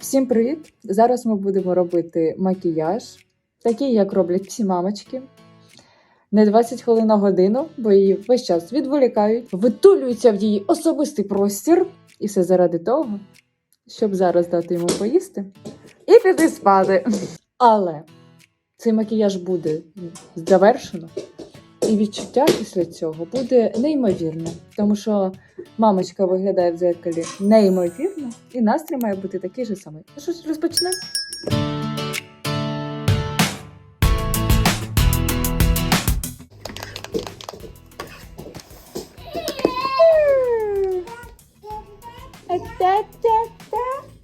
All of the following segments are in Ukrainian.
Всім привіт! Зараз ми будемо робити макіяж, такий, як роблять всі мамочки. Не 20 хвилин на годину, бо її весь час відволікають, витулюються в її особистий простір, і все заради того, щоб зараз дати йому поїсти і піти спати. Але цей макіяж буде завершено, і відчуття після цього буде неймовірне, тому що мамочка виглядає в дзеркалі неймовірно, і настрій має бути такий же самий. Ну що ж, розпочнемо?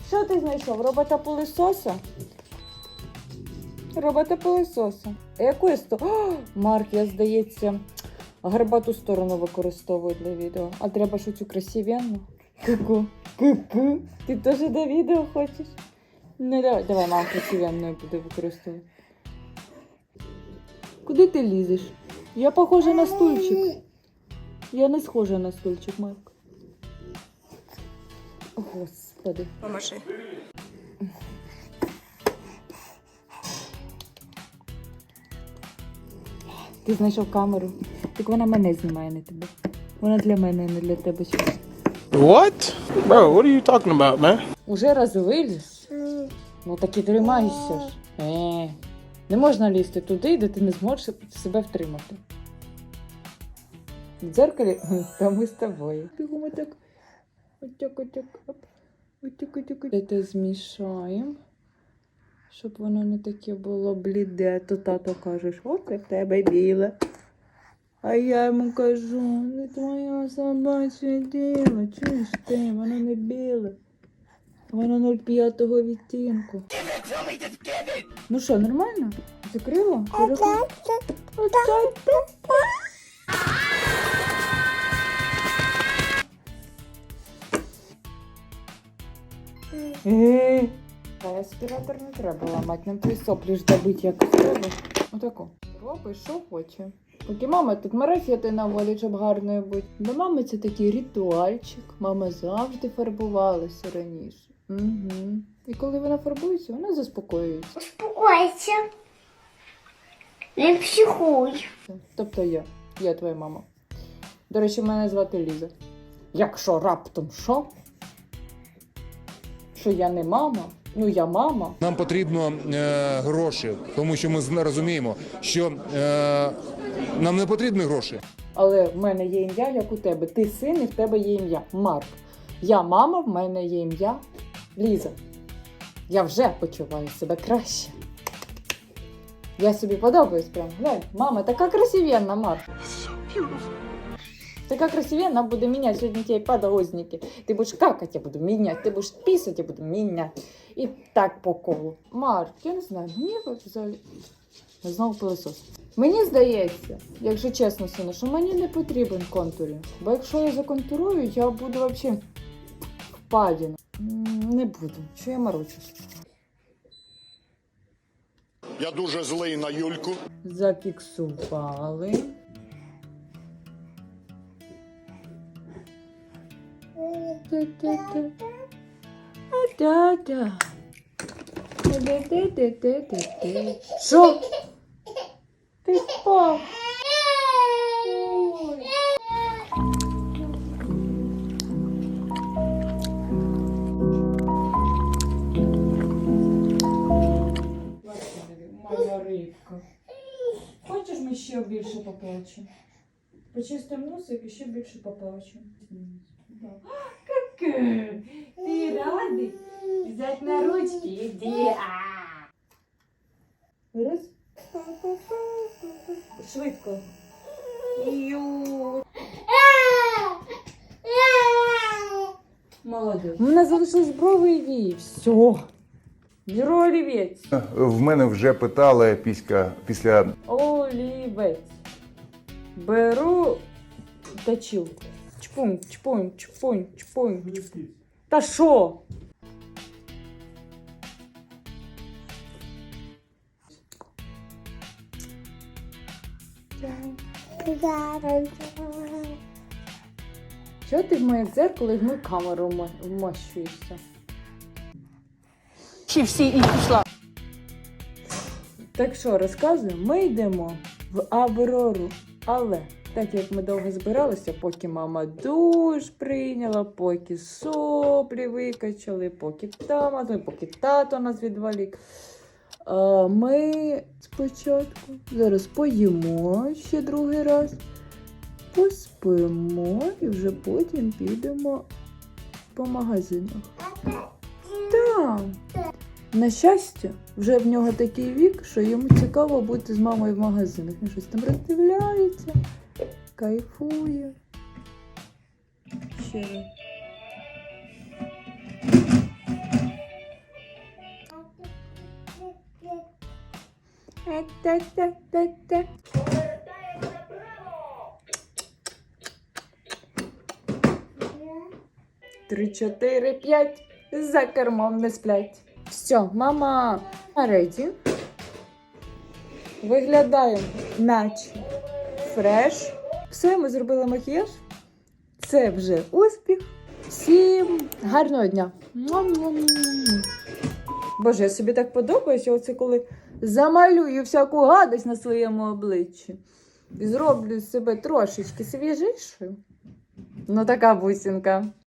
Що ти знайшов? Робота пилисоса? Робота пилисоса. Яку сто? Марк, я здається, гарбату сторону використовую для відео. А треба ж цю красивенну. Ку-ку. Ку-ку. Ти теж до відео хочеш? Ну давай, давай, мама красивенною буде використовувати. Куди ти лізеш? Я похожа на стульчик. Я не схожа на стульчик, Марк. Господи. Поможи. Ти знайшов камеру. Так вона мене знімає, не тебе. Вона для мене, не для тебе. щось. What? Bro, what are you talking about, man? Уже раз виліз? Ну так і тримайся ж. Е, не можна лізти туди, де ти не зможеш себе втримати. В дзеркалі та ми з тобою. Бігом отак. Отак, отак. Оп. Отак, отак. отак. Це змішаємо. Щоб воно не таке було бліде, то тато кажеш, от як в тебе біле. А я йому кажу, не твоє собаче діло, чуєш ти, воно не біле. Воно 0,5 відтінку. Ну що, нормально? Переходь. Е, А аспіратор не треба ламати, нам твої соплі ж добити якось треба. Отако. Робиш, що хоче. Поки мама тут марафети наводить, щоб гарною бути. Для мами це такий ритуальчик. Мама завжди фарбувалася раніше. Угу. І коли вона фарбується, вона заспокоюється. Успокойся. Не психуй. Тобто я. Я твоя мама. До речі, мене звати Ліза. Якщо раптом що? Що я не мама? Ну я мама. Нам потрібно е, гроші, тому що ми розуміємо, що е, нам не потрібні гроші. Але в мене є ім'я, як у тебе. Ти син і в тебе є ім'я. Марк. Я мама, в мене є ім'я Ліза. Я вже почуваю себе краще. Я собі подобаюсь прям. Глянь, мама, така красивенна, Марк. Така красивенна буде менять сьогодні ті подгузники. Ти будеш какать, я буду міняти, ти будеш писати, я буду міняти. І так по колу. Марк, я не знаю, мені взагалі. Знову пилосос. Мені здається, якщо чесно, сину, що мені не потрібен контурінг. Бо якщо я законтурую, я буду взагалі впадіна. Не буду. Що я морочусь? Я дуже злий на Юльку. Зафіксували. Що? Ти впав. Хочеш ми ще більше поплачемо? Почистимо носик і ще більше поплачемо. Какой? Ти радий? Взять на ручки, іди. Раз. Швидко. Ю. Молодець. У мене залишились брови і вії. Все. Беру олівець. В мене вже питали після, після Олівець. Беру точилку. Чпунь, чпунь, чпунь, чпунь, чпунь. Та що? Чого ти в моє дзеркало і в мою камеру вмощуєшся? речі всі і пішла. Так що розказуємо, ми йдемо в Аврору. Але так як ми довго збиралися, поки мама душ прийняла, поки соплі викачали, поки там, ну, поки тато нас відволік. А, Ми спочатку зараз поїмо ще другий раз, поспимо і вже потім підемо по магазинах. Так. На щастя, вже в нього такий вік, що йому цікаво бути з мамою в магазинах. Він щось там роздивляється, кайфує. Ще раз. Та-та-та-та. Три, чотири, п'ять. За кермом не сплять. Все, мама реді. Виглядаємо, наче фреш. Все, ми зробили макіяж. Це вже успіх. Всім гарного дня. Боже, я собі так подобаюся, оце коли замалюю всяку гадость на своєму обличчі. І зроблю себе трошечки свіжішою. Ну, така бусинка.